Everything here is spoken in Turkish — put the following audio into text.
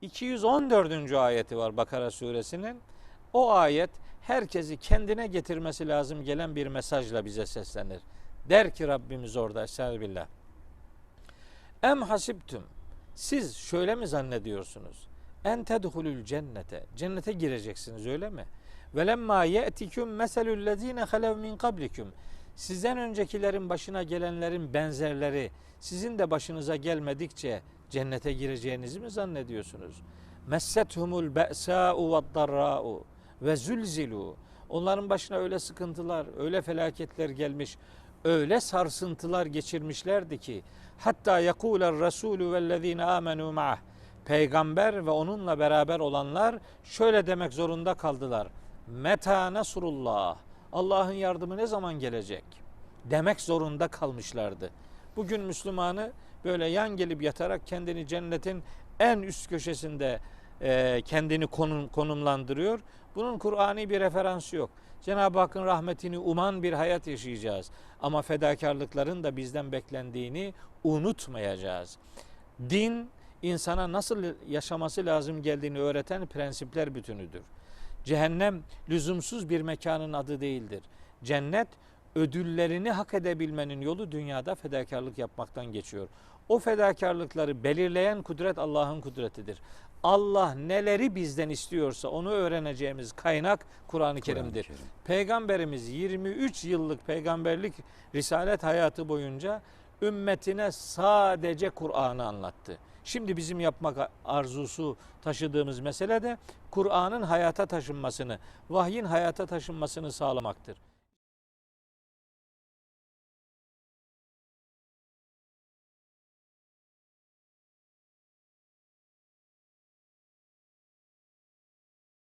214. ayeti var Bakara suresinin. O ayet herkesi kendine getirmesi lazım gelen bir mesajla bize seslenir. Der ki Rabbimiz orada Estağfirullah. Em hasibtüm. Siz şöyle mi zannediyorsunuz? En tedhulul cennete. Cennete gireceksiniz öyle mi? Ve lemma ye'tiküm meselul lezine halev min kablikum. Sizden öncekilerin başına gelenlerin benzerleri sizin de başınıza gelmedikçe cennete gireceğinizi mi zannediyorsunuz? Messethumul be'sa'u ve darra'u ve zulzilu. Onların başına öyle sıkıntılar, öyle felaketler gelmiş, öyle sarsıntılar geçirmişlerdi ki hatta yekuler Resulü vellezine amenu ma'ah. Peygamber ve onunla beraber olanlar şöyle demek zorunda kaldılar. Meta nasrullah. Allah'ın yardımı ne zaman gelecek? Demek zorunda kalmışlardı. Bugün Müslümanı böyle yan gelip yatarak kendini cennetin en üst köşesinde e, kendini konum, konumlandırıyor. Bunun Kur'ani bir referansı yok. Cenab-ı Hakk'ın rahmetini uman bir hayat yaşayacağız. Ama fedakarlıkların da bizden beklendiğini unutmayacağız. Din insana nasıl yaşaması lazım geldiğini öğreten prensipler bütünüdür. Cehennem lüzumsuz bir mekanın adı değildir. Cennet ödüllerini hak edebilmenin yolu dünyada fedakarlık yapmaktan geçiyor. O fedakarlıkları belirleyen kudret Allah'ın kudretidir. Allah neleri bizden istiyorsa onu öğreneceğimiz kaynak Kur'an-ı Kerim'dir. Kerim. Peygamberimiz 23 yıllık peygamberlik risalet hayatı boyunca ümmetine sadece Kur'an'ı anlattı. Şimdi bizim yapmak arzusu taşıdığımız mesele de Kur'an'ın hayata taşınmasını, vahyin hayata taşınmasını sağlamaktır.